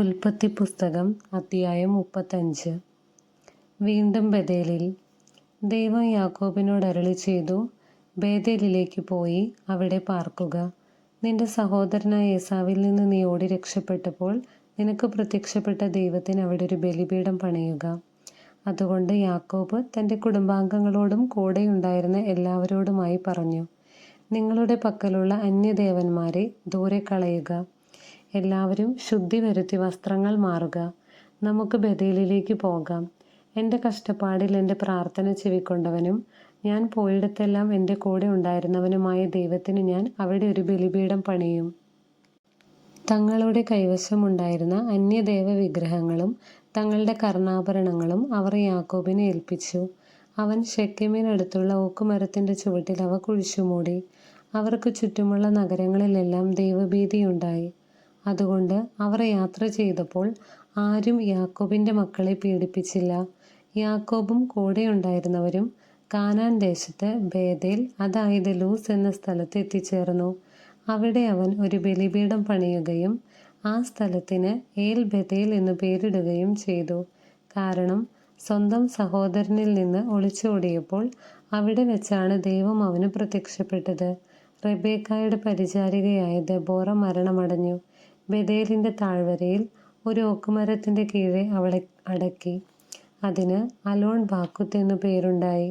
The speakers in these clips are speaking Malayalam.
ഉൽപ്പത്തി പുസ്തകം അധ്യായം മുപ്പത്തഞ്ച്. വീണ്ടും ബദേലിൽ ദൈവം യാക്കോബിനോട് അരളി ചെയ്തു ബേദലിലേക്ക് പോയി അവിടെ പാർക്കുക. നിന്റെ സഹോദരനായ ഏസാവിൽ നിന്ന് നീ ഓടി രക്ഷപ്പെട്ടപ്പോൾ നിനക്ക് പ്രത്യക്ഷപ്പെട്ട ദൈവത്തിന് അവിടെ ഒരു ബലിപീഠം പണിയുക. അതുകൊണ്ട് യാക്കോബ് തന്റെ കുടുംബാംഗങ്ങളോടും കൂടെയുണ്ടായിരുന്ന എല്ലാവരോടുമായി പറഞ്ഞു നിങ്ങളുടെ പക്കലുള്ള അന്യദേവന്മാരെ ദൂരെ കളയുക. എല്ലാവരും ശുദ്ധി വരുത്തി വസ്ത്രങ്ങൾ മാറുക. നമുക്ക് ബദലിലേക്ക് പോകാം. എന്റെ കഷ്ടപ്പാടിൽ എന്റെ പ്രാർത്ഥന ചെവിക്കൊണ്ടവനും ഞാൻ പോയിടത്തെല്ലാം എന്റെ കൂടെ ഉണ്ടായിരുന്നവനുമായ ദൈവത്തിന് ഞാൻ അവിടെ ഒരു ബലിപീഠം പണിയും. തങ്ങളുടെ കൈവശമുണ്ടായിരുന്ന അന്യദേവ വിഗ്രഹങ്ങളും തങ്ങളുടെ കർണാഭരണങ്ങളും അവർ യാക്കോബിനെ ഏൽപ്പിച്ചു. അവൻ ഷെക്കമിനടുത്തുള്ള ഓക്കുമരത്തിന്റെ ചുവട്ടിൽ അവ കുഴിച്ചുമൂടി. അവർക്ക് ചുറ്റുമുള്ള നഗരങ്ങളിലെല്ലാം ദൈവഭീതിയുണ്ടായി. അതുകൊണ്ട് അവർ യാത്ര ചെയ്തപ്പോൾ ആരും യാക്കോബിന്റെ മക്കളെ പീഡിപ്പിച്ചില്ല. യാക്കോബും കൂടെയുണ്ടായിരുന്നവരും കാനാൻ ദേശത്ത് ബേദേൽ അതായത് ലൂസ് എന്ന സ്ഥലത്ത് എത്തിച്ചേർന്നു. അവിടെ അവൻ ഒരു ബലിപീഠം പണിയുകയും ആ സ്ഥലത്തിന് ഏൽ ബദേൽ എന്നു പേരിടുകയും ചെയ്തു. കാരണം സ്വന്തം സഹോദരനിൽ നിന്ന് ഒളിച്ചോടിയപ്പോൾ അവിടെ വെച്ചാണ് ദൈവം അവന് പ്രത്യക്ഷപ്പെട്ടത്. റബേക്കായുടെ പരിചാരികയായ ദബോറ മരണമടഞ്ഞു. ബദേലിന്റെ താഴ്വരയിൽ ഒരു ഓക്കുമരത്തിന്റെ കീഴെ അവളെ അടക്കി. അതിന് അലോൺ ബാക്കുത്ത് എന്നു പേരുണ്ടായി.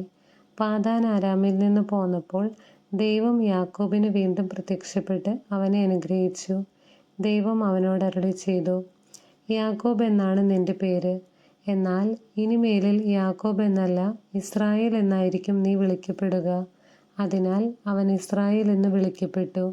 പാതാൻ ആരാമിൽ നിന്ന് പോന്നപ്പോൾ ദൈവം യാക്കോബിന് വീണ്ടും പ്രത്യക്ഷപ്പെട്ട് അവനെ അനുഗ്രഹിച്ചു. ദൈവം അവനോട് അരളി ചെയ്തു യാക്കോബ് എന്നാണ് നിന്റെ പേര്. എന്നാൽ ഇനിമേലിൽ യാക്കോബ് എന്നല്ല ഇസ്രായേൽ എന്നായിരിക്കും നീ വിളിക്കപ്പെടുക. അതിനാൽ അവൻ ഇസ്രായേൽ എന്ന് വിളിക്കപ്പെട്ടു.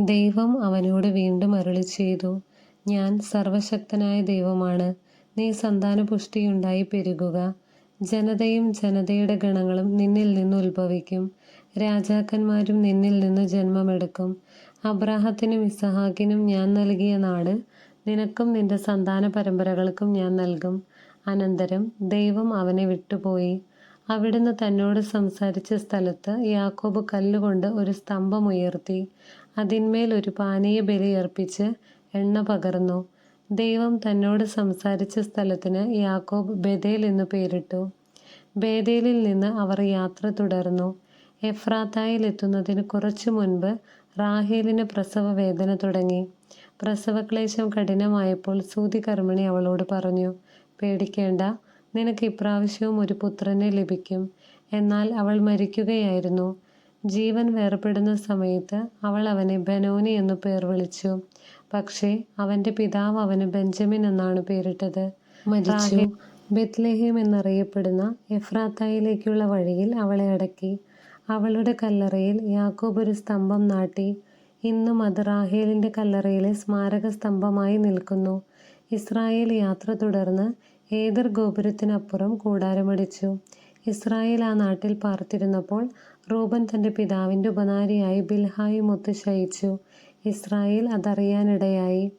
ദൈവം അവനോട് വീണ്ടും അരുളി ചെയ്തു ഞാൻ സർവശക്തനായ ദൈവമാണ്. നീ സന്താനപുഷ്ടിയുണ്ടായി പെരുകുക. ജനതയും ജനതയുടെ ഗണങ്ങളും നിന്നിൽ നിന്ന് ഉത്ഭവിക്കും. രാജാക്കന്മാരും നിന്നിൽ നിന്ന് ജന്മമെടുക്കും. അബ്രാഹത്തിനും ഇസഹാക്കിനും ഞാൻ നൽകിയ നാട് നിനക്കും നിന്റെ സന്താന പരമ്പരകൾക്കും ഞാൻ നൽകും. അനന്തരം ദൈവം അവനെ വിട്ടുപോയി. അവിടുന്ന് തന്നോട് സംസാരിച്ച സ്ഥലത്ത് യാക്കോബ് കല്ലുകൊണ്ട് ഒരു സ്തംഭം ഉയർത്തി. അതിന്മേൽ ഒരു പാനീയ ബലി അർപ്പിച്ച് എണ്ണ പകർന്നു. ദൈവം തന്നോട് സംസാരിച്ച സ്ഥലത്തിന് യാക്കോബ് ബദേൽ എന്ന് പേരിട്ടു. ബേദേലിൽ നിന്ന് അവർ യാത്ര തുടർന്നു. എഫ്രാത്തായിൽ എത്തുന്നതിന് കുറച്ചു മുൻപ് റാഹേലിന് പ്രസവ വേദന തുടങ്ങി. പ്രസവക്ലേശം കഠിനമായപ്പോൾ സൂതി കർമ്മിണി അവളോട് പറഞ്ഞു പേടിക്കേണ്ട നിനക്ക് ഇപ്രാവശ്യവും ഒരു പുത്രനെ ലഭിക്കും. എന്നാൽ അവൾ മരിക്കുകയായിരുന്നു. ജീവൻ വേർപെടുന്ന സമയത്ത് അവൾ അവനെ ബനോനി എന്നു പേർ വിളിച്ചു. പക്ഷേ അവന്റെ പിതാവ് അവന് ബെഞ്ചമിൻ എന്നാണ് പേരിട്ടത്. മരിച്ചു. ബെത്ലഹേം എന്നറിയപ്പെടുന്ന എഫ്രാത്തായിലേക്കുള്ള വഴിയിൽ അവളെ അടക്കി. അവളുടെ കല്ലറയിൽ യാക്കോബ് ഒരു സ്തംഭം നാട്ടി. ഇന്നും അത് റാഹേലിന്റെ കല്ലറയിലെ സ്മാരക സ്തംഭമായി നിൽക്കുന്നു. ഇസ്രായേൽ യാത്ര തുടർന്ന് ഏതർ ഗോപുരത്തിനപ്പുറം കൂടാരമടിച്ചു. ഇസ്രായേൽ ആ നാട്ടിൽ പാർത്തിരുന്നപ്പോൾ റൂബൻ തന്റെ പിതാവിന്റെ ഉപനാരിയായി ബിൽഹായുമൊത്ത് ശയിച്ചു. ഇസ്രായേൽ അതറിയാനിടയായി.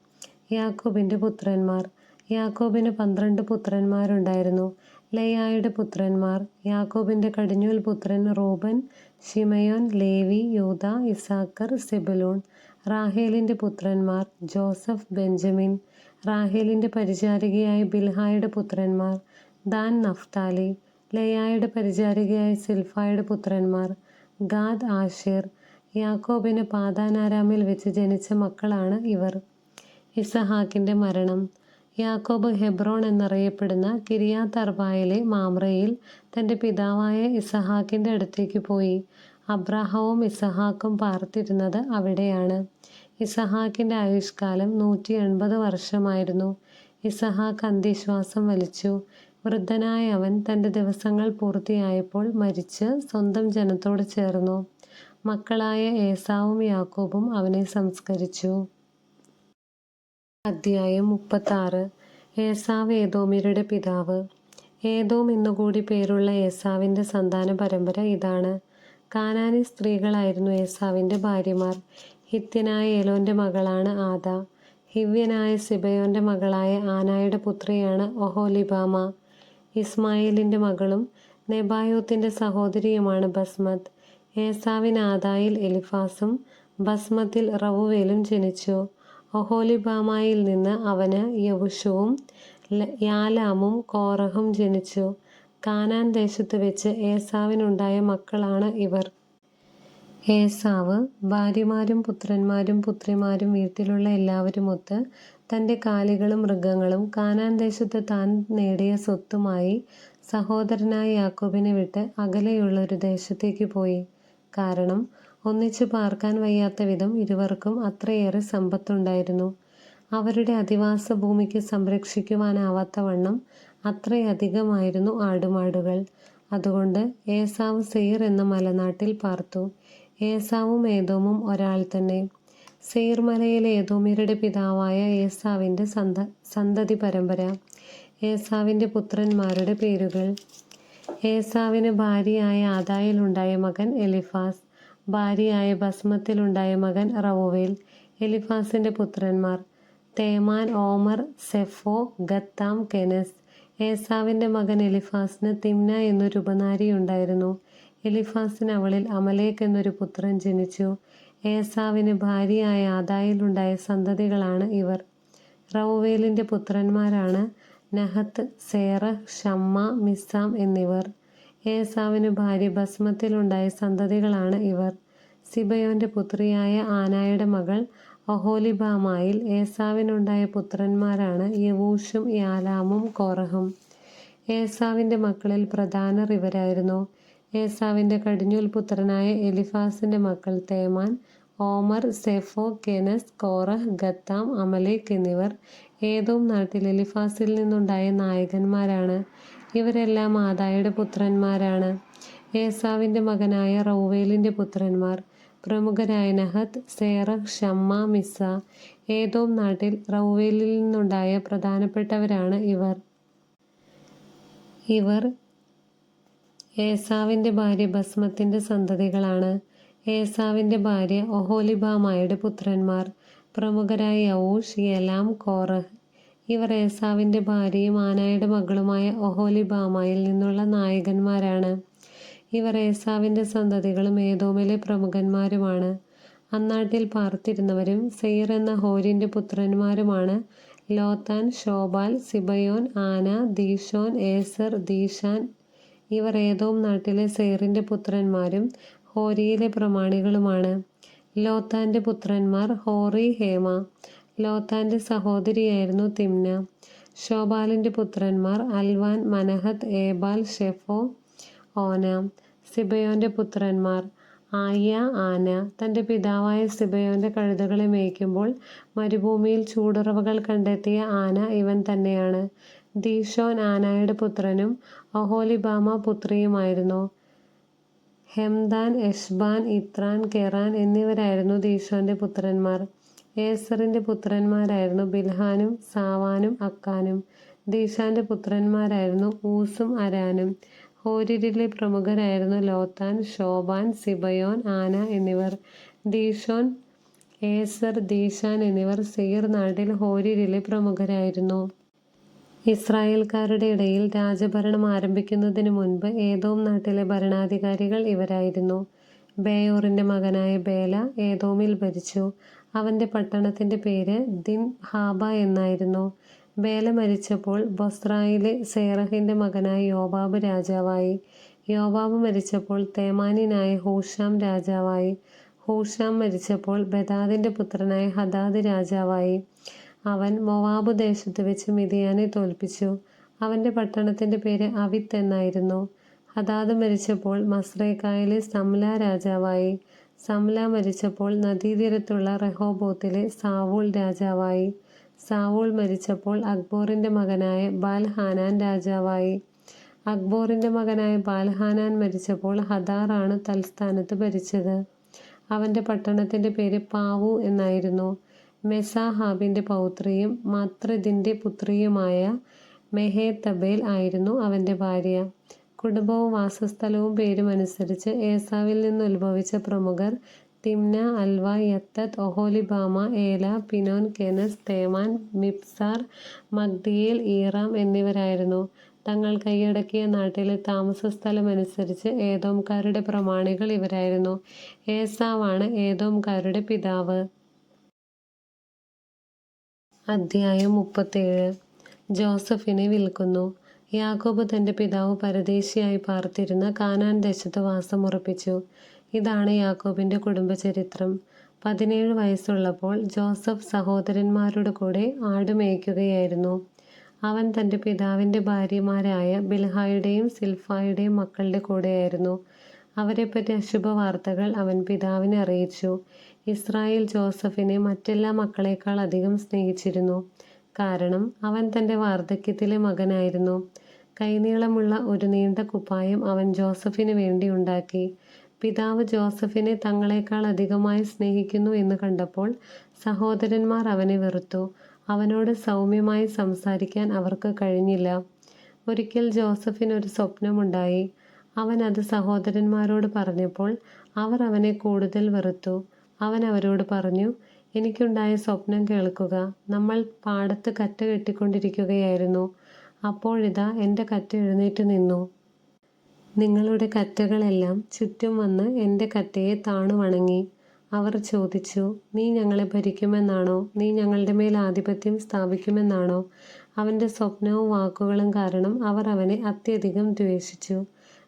യാക്കോബിന്റെ പുത്രന്മാർ. യാക്കോബിന് പന്ത്രണ്ട് പുത്രന്മാരുണ്ടായിരുന്നു. ലയായുടെ പുത്രന്മാർ. യാക്കോബിന്റെ കടിഞ്ഞൂൽ പുത്രൻ റൂബൻ ഷിമയോൻ ലേവി യൂത ഇസാക്കർ സെബലൂൺ. റാഹേലിന്റെ പുത്രന്മാർ ജോസഫ് ബെഞ്ചമിൻ. റാഹേലിന്റെ പരിചാരികയായ ബിൽഹായുടെ പുത്രന്മാർ ദാൻ നഫ്താലി. ലയായുടെ പരിചാരികയായ സിൽഫായുടെ പുത്രന്മാർ ഗാദ് ആഷിർ യാക്കോബിന് പാതാനാരാമിൽ വെച്ച് ജനിച്ച മക്കളാണ് ഇവർ. ഇസഹാക്കിന്റെ മരണം യാക്കോബ് ഹെബ്രോൺ എന്നറിയപ്പെടുന്ന കിരിയാ തർബായിലെ മാമ്രയിൽ തന്റെ പിതാവായ ഇസഹാക്കിന്റെ അടുത്തേക്ക് പോയി. അബ്രാഹവും ഇസഹാക്കും പാർത്തിരുന്നത് അവിടെയാണ്. ഇസഹാക്കിന്റെ ആയുഷ്കാലം നൂറ്റി എൺപത് വർഷമായിരുന്നു. ഇസഹാക്ക് അന്ത്യശ്വാസം വലിച്ചു. വൃദ്ധനായ അവൻ തന്റെ ദിവസങ്ങൾ പൂർത്തിയായപ്പോൾ മരിച്ച് സ്വന്തം ജനത്തോട് ചേർന്നു. മക്കളായ ഏസാവും യാക്കോബും അവനെ സംസ്കരിച്ചു. അധ്യായം മുപ്പത്താറ്. ഏസാവ് ഏതോമിരുടെ പിതാവ്. ഏതോം എന്നുകൂടി പേരുള്ള ഏസാവിന്റെ സന്താന പരമ്പര ഇതാണ്. കാനാനി സ്ത്രീകളായിരുന്നു ഏസാവിന്റെ ഭാര്യമാർ. ഹിത്യനായ ഏലോന്റെ മകളാണ് ആദ. ഹിവ്യനായ സിബയോന്റെ മകളായ ആനായുടെ പുത്രിയാണ് ഒഹോലിബാമ. ഇസ്മായിലിന്റെ മകളും നെബായോത്തിന്റെ സഹോദരിയുമാണ് ബസ്മത് ഏസാവിന് ആദായിൽ എലിഫാസും ബസ്മത്തിൽ റവുവേലും ജനിച്ചു ഒഹോലിബാമായിൽ നിന്ന് അവന് യവുഷുവും യാലാമും കോറഹും ജനിച്ചു. കാനാൻ ദേശത്ത് വെച്ച് ഏസാവിനുണ്ടായ മക്കളാണ് ഇവർ. ഏസാവ് ഭാര്യമാരും പുത്രന്മാരും പുത്രിമാരും വീട്ടിലുള്ള എല്ലാവരുമൊത്ത് തന്റെ കാലികളും മൃഗങ്ങളും കാനാൻ ദേശത്ത് താൻ നേടിയ സ്വത്തുമായി സഹോദരനായ യാക്കോബിനെ വിട്ട് അകലെയുള്ള ഒരു ദേശത്തേക്ക് പോയി. കാരണം ഒന്നിച്ചു പാർക്കാൻ വയ്യാത്ത വിധം ഇരുവർക്കും അത്രയേറെ സമ്പത്തുണ്ടായിരുന്നു. അവരുടെ അധിവാസ ഭൂമിക്ക് സംരക്ഷിക്കുവാനാവാത്ത സംരക്ഷിക്കുവാനാവാത്തവണ്ണം അത്രയധികമായിരുന്നു ആടുമാടുകൾ. അതുകൊണ്ട് ഏസാവ് സെയർ എന്ന മലനാട്ടിൽ പാർത്തു. ഏസാവും ഏതോമും ഒരാൾ തന്നെ. സെയിർ ഏതോമിയരുടെ പിതാവായ ഏസാവിന്റെ സന്ത സന്തതി പരമ്പര. ഏസാവിന്റെ പുത്രന്മാരുടെ പേരുകൾ. ഏസാവിന് ഭാര്യയായ ആദായിലുണ്ടായ മകൻ എലിഫാസ്. ഭാര്യയായ ഭസ്മത്തിലുണ്ടായ മകൻ റവുവേൽ. എലിഫാസിന്റെ പുത്രന്മാർ തേമാൻ ഓമർ സെഫോ ഗത്താം കെനസ്. ഏസാവിന്റെ മകൻ എലിഫാസിന് തിമ്ന എന്നൊരു ഉപനാരിയുണ്ടായിരുന്നു. എലിഫാസിന് അവളിൽ അമലേക്ക് എന്നൊരു പുത്രൻ ജനിച്ചു. ഏസാവിന് ഭാര്യയായ ആദായിലുണ്ടായ സന്തതികളാണ് ഇവർ. റൗവേലിന്റെ പുത്രന്മാരാണ് നഹത്ത്, സേറ ഷമ്മ മിസ്സാം എന്നിവർ. ഏസാവിന് ഭാര്യ ഭസ്മത്തിലുണ്ടായ സന്തതികളാണ് ഇവർ. സിബയോന്റെ പുത്രിയായ ആനായുടെ മകൾ ഒഹോലിബാമായിൽ ഏസാവിനുണ്ടായ പുത്രന്മാരാണ് യവൂഷും യാലാമും കോറഹും. ഏസാവിന്റെ മക്കളിൽ പ്രധാനർ ഇവരായിരുന്നു. ഏസാവിന്റെ കടിഞ്ഞൂൽ പുത്രനായ എലിഫാസിന്റെ മക്കൾ തേമാൻ, ഓമർ, സെഫോ, കെനസ്, കോറഹ്, ഗത്താം, അമലേക്ക് എന്നിവർ ഏദോം നാട്ടിൽ എലിഫാസിൽ നിന്നുണ്ടായ നായകന്മാരാണ്. ഇവരെല്ലാം ആദായുടെ പുത്രന്മാരാണ്. ഏസാവിന്റെ മകനായ റൗവേലിന്റെ പുത്രന്മാർ പ്രമുഖരായ നഹത്ത്, സേറഹ്, ഷമ്മ മിസ ഏദോം നാട്ടിൽ റൗവേലിൽ നിന്നുണ്ടായ പ്രധാനപ്പെട്ടവരാണ് ഇവർ. ഇവർ ഏസാവിന്റെ ഭാര്യ ഭസ്മത്തിന്റെ സന്തതികളാണ്. ഏസാവിന്റെ ഭാര്യ ഒഹോലിബാമായുടെ പുത്രന്മാർ പ്രമുഖരായ യൗഷ് യലാം, കോറഹ്. ഇവർ ഏസാവിന്റെ ഭാര്യയും ആനായുടെ മകളുമായ ഒഹോലിബാമായിൽ നിന്നുള്ള നായകന്മാരാണ്. ഇവർ ഏസാവിന്റെ സന്തതികളും ഏതോമിലെ പ്രമുഖന്മാരുമാണ്. അന്നാട്ടിൽ പാർത്തിരുന്നവരും സെയർ എന്ന ഹോരിന്റെ പുത്രന്മാരുമാണ് ലോത്താൻ ശോബാൽ, സിബയോൻ ആന, ദീഷോൻ ഏസർ ദീശാൻ. ഇവർ ഏതോ നാട്ടിലെ സെയിറിന്റെ പുത്രന്മാരും ഹോരിയിലെ പ്രമാണികളുമാണ്. ലോത്താന്റെ പുത്രന്മാർ ഹോറി, ഹേമ. ലോത്താന്റെ സഹോദരിയായിരുന്നു തിമ്ന. ശോബാലിന്റെ പുത്രന്മാർ അൽവാൻ, മനഹത്ത്, ഏബാൽ, ഷെഫോ ഓന സിബയോന്റെ പുത്രന്മാർ ആയ ആന. തന്റെ പിതാവായ സിബയോന്റെ കഴുതകളെ മേയ്ക്കുമ്പോൾ മരുഭൂമിയിൽ ചൂടുറവുകൾ കണ്ടെത്തിയ ആന ഇവൻ തന്നെയാണ്. ദീശോൻ നാനായുടെ പുത്രനും ഒഹൊലിബാമ പുത്രിയുമായിരുന്നു. ഹെംദാൻ, എഷ്ബാൻ ഇത്രാൻ, കെറാൻ എന്നിവരായിരുന്നു ദീശോന്റെ പുത്രന്മാർ. ഏസറിന്റെ പുത്രന്മാരായിരുന്നു ബിൽഹാനും സാവാനും അക്കാനും. ദീശാന്റെ പുത്രന്മാരായിരുന്നു ഊസും അരാനും. ഹോരിരിലെ പ്രമുഖരായിരുന്നു ലോത്താൻ ഷോബാൻ സിബയോൻ ആന എന്നിവർ. ദീശോൻ, ഏസർ ദീശാൻ എന്നിവർ സീർ നാട്ടിൽ ഹോരിരിലെ പ്രമുഖരായിരുന്നു. ഇസ്രായേൽക്കാരുടെ ഇടയിൽ രാജഭരണം ആരംഭിക്കുന്നതിന് മുൻപ് ഏദോം നാട്ടിലെ ഭരണാധികാരികൾ ഇവരായിരുന്നു. ബേയോറിന്റെ മകനായ ബേല ഏതോമിൽ ഭരിച്ചു. അവന്റെ പട്ടണത്തിന്റെ പേര് ദിൻ ഹാബ എന്നായിരുന്നു. ബേല മരിച്ചപ്പോൾ ബൊസ്രായിലെ സേറഹിന്റെ മകനായ യോബാബ് രാജാവായി. യോബാബ് മരിച്ചപ്പോൾ തേമാനിനായ ഹൂഷാം രാജാവായി. ഹൂഷാം മരിച്ചപ്പോൾ ബദാദിന്റെ പുത്രനായ ഹദാദ് രാജാവായി. അവൻ മൊവാബ് ദേശത്ത് വെച്ച് മിതിയാനെ തോൽപ്പിച്ചു. അവന്റെ പട്ടണത്തിന്റെ പേര് അവിത്ത് എന്നായിരുന്നു. ഹദാദ് മരിച്ചപ്പോൾ മസ്രേക്കായിലെ സംല രാജാവായി. സംല മരിച്ചപ്പോൾ നദീതീരത്തുള്ള റെഹോബോത്തിലെ സാവൂൾ രാജാവായി. സാവൂൾ മരിച്ചപ്പോൾ അക്ബോറിന്റെ മകനായ ബാൽഹാനാൻ രാജാവായി. അക്ബോറിന്റെ മകനായ ബാൽഹാനാൻ മരിച്ചപ്പോൾ ഹദാറാണ് തൽസ്ഥാനത്ത് ഭരിച്ചത്. അവന്റെ പട്ടണത്തിന്റെ പേര് പാവു എന്നായിരുന്നു. മെസാഹാബിന്റെ പൗത്രിയും മത്രദിന്റെ പുത്രിയുമായ മെഹേതബേൽ ആയിരുന്നു അവന്റെ ഭാര്യ. കുടുംബവും വാസസ്ഥലവും പേരും അനുസരിച്ച് ഏസാവിൽ നിന്നുത്ഭവിച്ച പ്രമുഖർ തിംന അൽവ, യത്തത് ഒഹോലിബാമ ഏല, പിനോൻ, കെനസ്, തേമാൻ, മിപ്സാർ മഗ്ദിയേൽ, ഈറാം എന്നിവരായിരുന്നു. തങ്ങൾ കൈയടക്കിയ നാട്ടിലെ താമസസ്ഥലമനുസരിച്ച് ഏതോംകാരുടെ പ്രമാണികൾ ഇവരായിരുന്നു. ഏസാവാണ് ഏതോംകാരുടെ പിതാവ്. അദ്ധ്യായം മുപ്പത്തേഴ്. ജോസഫിനെ വിൽക്കുന്നു. യാക്കോബ് തന്റെ പിതാവ് പരദേശിയായി പാർത്തിരുന്ന കാനാൻ ദേശത്ത് വാസമുറപ്പിച്ചു ഇതാണ് യാക്കോബിന്റെ കുടുംബചരിത്രം. പതിനേഴ് വയസ്സുള്ളപ്പോൾ ജോസഫ് സഹോദരന്മാരുടെ കൂടെ ആട് മേയ്ക്കുകയായിരുന്നു. അവൻ തന്റെ പിതാവിന്റെ ഭാര്യമാരായ ബിൽഹായുടെയും സിൽഫായുടെയും മക്കളുടെ കൂടെയായിരുന്നു. അവരെപ്പറ്റി അശുഭ വാർത്തകൾ അവൻ പിതാവിനെ അറിയിച്ചു. ഇസ്രായേൽ ജോസഫിനെ മറ്റെല്ലാ മക്കളേക്കാൾ അധികം സ്നേഹിച്ചിരുന്നു. കാരണം അവൻ തന്റെ വാർദ്ധക്യത്തിലെ മകനായിരുന്നു. കൈനീളമുള്ള ഒരു നീണ്ട കുപ്പായം അവൻ ജോസഫിന് വേണ്ടി ഉണ്ടാക്കി. പിതാവ് ജോസഫിനെ തങ്ങളെക്കാൾ അധികമായി സ്നേഹിക്കുന്നു എന്ന് കണ്ടപ്പോൾ സഹോദരന്മാർ അവനെ വെറുത്തു. അവനോട് സൗമ്യമായി സംസാരിക്കാൻ അവർക്ക് കഴിഞ്ഞില്ല. ഒരിക്കൽ ജോസഫിന് ഒരു സ്വപ്നമുണ്ടായി. അവൻ അത് സഹോദരന്മാരോട് പറഞ്ഞപ്പോൾ അവർ അവനെ കൂടുതൽ വെറുത്തു. അവൻ അവരോട് പറഞ്ഞു എനിക്കുണ്ടായ സ്വപ്നം കേൾക്കുക. നമ്മൾ പാടത്ത് കറ്റ കെട്ടിക്കൊണ്ടിരിക്കുകയായിരുന്നു. അപ്പോഴിതാ എന്റെ കറ്റ എഴുന്നേറ്റ് നിന്നു. നിങ്ങളുടെ കറ്റകളെല്ലാം ചുറ്റും വന്ന് എന്റെ കറ്റയെ താണു വണങ്ങി. അവർ ചോദിച്ചു നീ ഞങ്ങളെ ഭരിക്കുമെന്നാണോ? നീ ഞങ്ങളുടെ മേൽ ആധിപത്യം സ്ഥാപിക്കുമെന്നാണോ? അവന്റെ സ്വപ്നവും വാക്കുകളും കാരണം അവർ അവനെ അത്യധികം ദ്വേഷിച്ചു.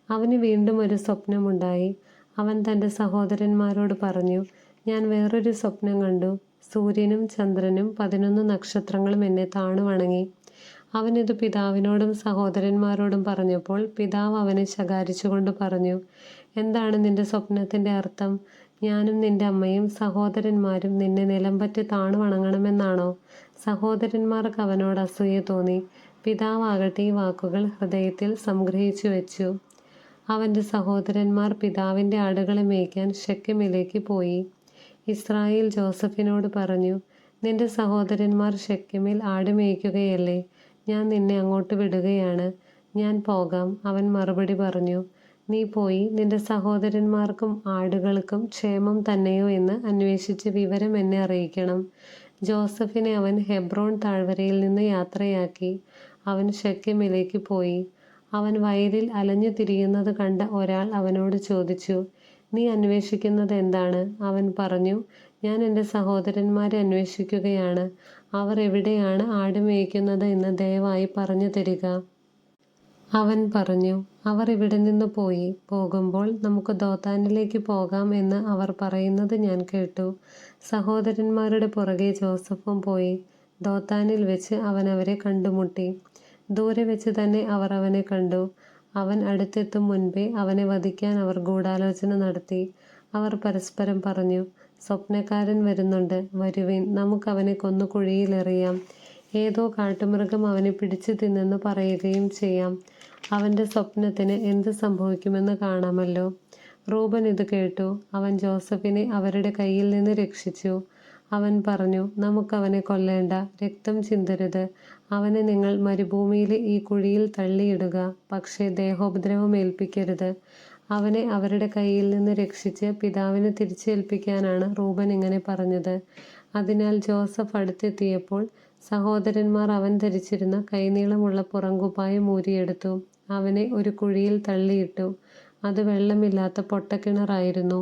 അവന് വീണ്ടും ഒരു സ്വപ്നമുണ്ടായി. അവൻ തന്റെ സഹോദരന്മാരോട് പറഞ്ഞു ഞാൻ വേറൊരു സ്വപ്നം കണ്ടു. സൂര്യനും ചന്ദ്രനും പതിനൊന്ന് നക്ഷത്രങ്ങളും എന്നെ താണു വണങ്ങി അവനിത് പിതാവിനോടും സഹോദരന്മാരോടും പറഞ്ഞപ്പോൾ പിതാവ് അവനെ ശകാരിച്ചുകൊണ്ട് പറഞ്ഞു എന്താണ് നിന്റെ സ്വപ്നത്തിന്റെ അർത്ഥം? ഞാനും നിന്റെ അമ്മയും സഹോദരന്മാരും നിന്നെ നിലംപറ്റി താണു വണങ്ങണമെന്നാണോ സഹോദരന്മാർക്ക് അവനോട് അസൂയ തോന്നി. പിതാവാകട്ടെ ഈ വാക്കുകൾ ഹൃദയത്തിൽ സംഗ്രഹിച്ചു വെച്ചു. അവന്റെ സഹോദരന്മാർ പിതാവിന്റെ ആടുകളെ മേയ്ക്കാൻ ഷെക്കമിലേക്ക് പോയി. ഇസ്രായേൽ ജോസഫിനോട് പറഞ്ഞു നിന്റെ സഹോദരന്മാർ ഷെക്കമിൽ ആടുമേയ്ക്കുകയല്ലേ? ഞാൻ നിന്നെ അങ്ങോട്ട് വിടുകയാണ്. ഞാൻ പോകാം. അവൻ മറുപടി പറഞ്ഞു നീ പോയി നിന്റെ സഹോദരന്മാർക്കും ആടുകൾക്കും ക്ഷേമം തന്നെയോ എന്ന് അന്വേഷിച്ച് വിവരം എന്നെ അറിയിക്കണം. ജോസഫിനെ അവൻ ഹെബ്രോൺ താഴ്വരയിൽ നിന്ന് യാത്രയാക്കി. അവൻ ശക്യമിലേക്ക് പോയി. അവൻ വയലിൽ അലഞ്ഞു തിരിയുന്നത് കണ്ട ഒരാൾ അവനോട് ചോദിച്ചു നീ അന്വേഷിക്കുന്നത് എന്താണ്? അവൻ പറഞ്ഞു ഞാൻ എന്റെ സഹോദരന്മാരെ അന്വേഷിക്കുകയാണ്. അവർ എവിടെയാണ് ആട് മേയ്ക്കുന്നത് എന്ന് ദയവായി പറഞ്ഞു തരിക. അവൻ പറഞ്ഞു അവർ ഇവിടെ നിന്ന് പോയി. പോകുമ്പോൾ നമുക്ക് ദോത്താനിലേക്ക് പോകാം എന്ന് അവർ പറയുന്നത് ഞാൻ കേട്ടു. സഹോദരന്മാരുടെ പുറകെ ജോസഫും പോയി ദോത്താനിൽ വെച്ച് അവൻ അവരെ കണ്ടുമുട്ടി. ദൂരെ വെച്ച് തന്നെ അവർ അവനെ കണ്ടു. അവൻ അടുത്തെത്തും മുൻപേ അവനെ വധിക്കാൻ അവർ ഗൂഢാലോചന നടത്തി. അവർ പരസ്പരം പറഞ്ഞു സ്വപ്നക്കാരൻ വരുന്നുണ്ട്. വരുവേൻ. നമുക്ക് അവനെ കൊന്നു കുഴിയിലെറിയാം ഏതോ കാട്ടുമൃഗം അവനെ പിടിച്ചു തിന്നെന്ന് പറയുകയും ചെയ്യാം. അവന്റെ സ്വപ്നത്തിന് എന്ത് സംഭവിക്കുമെന്ന് കാണാമല്ലോ. റൂബൻ ഇത് കേട്ടു. അവൻ ജോസഫിനെ അവരുടെ കയ്യിൽ നിന്ന് രക്ഷിച്ചു. അവൻ പറഞ്ഞു നമുക്കവനെ കൊല്ലേണ്ട. രക്തം ചിന്തരുത്. അവനെ നിങ്ങൾ മരുഭൂമിയിലെ ഈ കുഴിയിൽ തള്ളിയിടുക. പക്ഷേ ദേഹോപദ്രവം ഏൽപ്പിക്കരുത്. അവനെ അവരുടെ കയ്യിൽ നിന്ന് രക്ഷിച്ച് പിതാവിന് തിരിച്ചേൽപ്പിക്കാനാണ് റൂബൻ ഇങ്ങനെ പറഞ്ഞത്. അതിനാൽ ജോസഫ് അടുത്തെത്തിയപ്പോൾ സഹോദരന്മാർ അവൻ ധരിച്ചിരുന്ന കൈനീളമുള്ള പുറങ്കുപ്പായം ഊരിയെടുത്തു അവനെ ഒരു കുഴിയിൽ തള്ളിയിട്ടു. അത് വെള്ളമില്ലാത്ത പൊട്ടക്കിണറായിരുന്നു.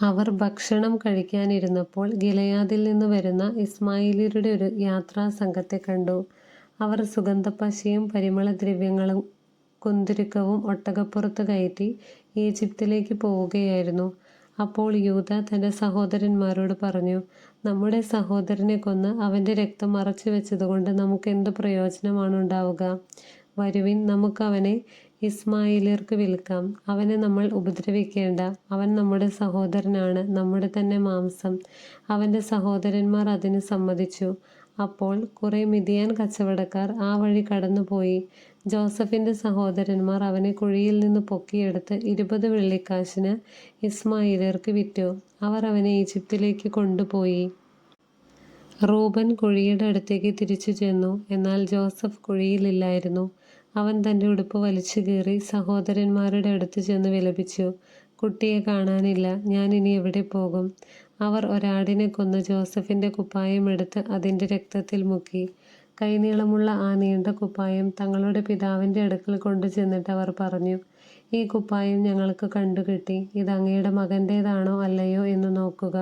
അവർ ഭക്ഷണം കഴിക്കാനിരുന്നപ്പോൾ ഗിലയാദിൽ നിന്ന് വരുന്ന ഇസ്മായിലിയുടെ ഒരു യാത്രാ സംഘത്തെ കണ്ടു. അവർ സുഗന്ധപ്പശയും പരിമളദ്രവ്യങ്ങളും കുന്തിരുക്കവും ഒട്ടകപ്പുറത്ത് കയറ്റി ഈജിപ്തിലേക്ക് പോവുകയായിരുന്നു. അപ്പോൾ യൂത തന്റെ സഹോദരന്മാരോട് പറഞ്ഞു നമ്മുടെ സഹോദരനെ കൊന്ന് അവന്റെ രക്തം മറച്ചു വെച്ചതുകൊണ്ട് നമുക്ക് എന്ത് പ്രയോജനമാണ് ഉണ്ടാവുക വരുവിൻ നമുക്ക് അവനെ ഇസ്മായിലിയർക്ക് വിൽക്കാം. അവനെ നമ്മൾ ഉപദ്രവിക്കേണ്ട. അവൻ നമ്മുടെ സഹോദരനാണ്. നമ്മുടെ തന്നെ മാംസം. അവന്റെ സഹോദരന്മാർ അതിന് സമ്മതിച്ചു. അപ്പോൾ കുറേ മിതിയാൻ കച്ചവടക്കാർ ആ വഴി കടന്നുപോയി. ജോസഫിന്റെ സഹോദരന്മാർ അവനെ കുഴിയിൽ നിന്ന് പൊക്കിയെടുത്ത് ഇരുപത് വെള്ളിക്കാശിന് ഇസ്മായിലിയർക്ക് വിറ്റു. അവർ അവനെ ഈജിപ്തിലേക്ക് കൊണ്ടുപോയി. റൂബൻ കുഴിയുടെ അടുത്തേക്ക് തിരിച്ചു ചെന്നു. എന്നാൽ ജോസഫ് കുഴിയിലില്ലായിരുന്നു. അവൻ തന്റെ ഉടുപ്പ് വലിച്ചു കീറി സഹോദരന്മാരുടെ അടുത്ത് ചെന്ന് വിലപിച്ചു കുട്ടിയെ കാണാനില്ല ഞാൻ ഇനി എവിടെ പോകും അവർ ഒരാടിനെ കൊന്ന് ജോസഫിന്റെ കുപ്പായം എടുത്ത് അതിന്റെ രക്തത്തിൽ മുക്കി. കൈനീളമുള്ള ആ നീണ്ട കുപ്പായം തങ്ങളുടെ പിതാവിന്റെ അടുക്കൽ കൊണ്ടു ചെന്നിട്ട് അവർ പറഞ്ഞു ഈ കുപ്പായം ഞങ്ങൾക്ക് കണ്ടുകിട്ടി ഇത് അങ്ങയുടെ മകന്റേതാണോ അല്ലയോ എന്ന് നോക്കുക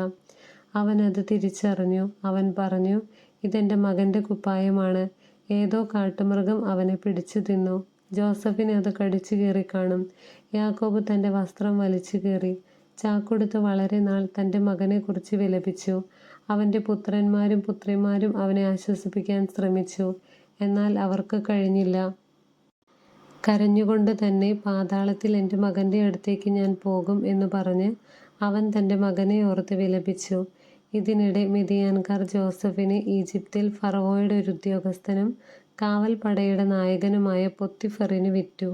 അവൻ അത് തിരിച്ചറിഞ്ഞു. അവൻ പറഞ്ഞു ഇതെന്റെ മകന്റെ കുപ്പായമാണ്. ഏതോ കാട്ടുമൃഗം അവനെ പിടിച്ചു തിന്നു. ജോസഫിനെ അത് കടിച്ചു കീറിക്കാണും യാക്കോബ് തന്റെ വസ്ത്രം വലിച്ചു കീറി. ചാക്കൊടുത്ത് വളരെ നാൾ തന്റെ മകനെക്കുറിച്ച് വിലപിച്ചു. അവന്റെ പുത്രന്മാരും പുത്രിമാരും അവനെ ആശ്വസിപ്പിക്കാൻ ശ്രമിച്ചു. എന്നാൽ അവർക്ക് കഴിഞ്ഞില്ല. കരഞ്ഞുകൊണ്ട് തന്നെ പാതാളത്തിൽ എന്റെ മകന്റെ അടുത്തേക്ക് ഞാൻ പോകും എന്ന് പറഞ്ഞ് അവൻ തന്റെ മകനെ ഓർത്ത് വിലപിച്ചു. ഇതിനിടെ മിതിയാൻകാർ ജോസഫിനെ ഈജിപ്തിൽ ഫറവോയുടെ ഒരു ഉദ്യോഗസ്ഥനും കാവൽപ്പടയുടെ നായകനുമായ പൊത്തിഫറിന് വിറ്റു.